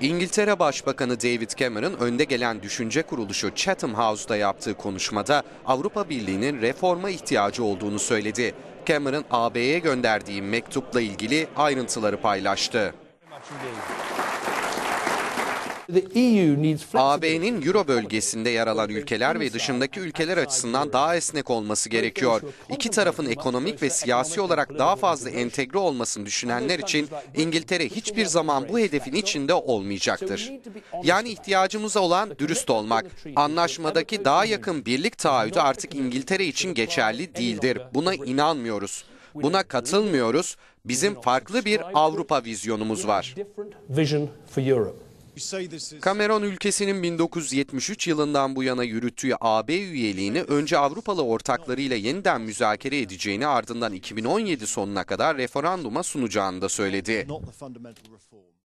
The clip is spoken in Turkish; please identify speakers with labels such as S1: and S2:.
S1: İngiltere Başbakanı David Cameron önde gelen düşünce kuruluşu Chatham House'da yaptığı konuşmada Avrupa Birliği'nin reforma ihtiyacı olduğunu söyledi. Cameron AB'ye gönderdiği mektupla ilgili ayrıntıları paylaştı. AB'nin Euro bölgesinde yer alan ülkeler ve dışındaki ülkeler açısından daha esnek olması gerekiyor. İki tarafın ekonomik ve siyasi olarak daha fazla entegre olmasını düşünenler için İngiltere hiçbir zaman bu hedefin içinde olmayacaktır. Yani ihtiyacımız olan dürüst olmak. Anlaşmadaki daha yakın birlik taahhüdü artık İngiltere için geçerli değildir. Buna inanmıyoruz. Buna katılmıyoruz. Bizim farklı bir Avrupa vizyonumuz var. Cameron ülkesinin 1973 yılından bu yana yürüttüğü AB üyeliğini önce Avrupalı ortaklarıyla yeniden müzakere edeceğini ardından 2017 sonuna kadar referanduma sunacağını da söyledi.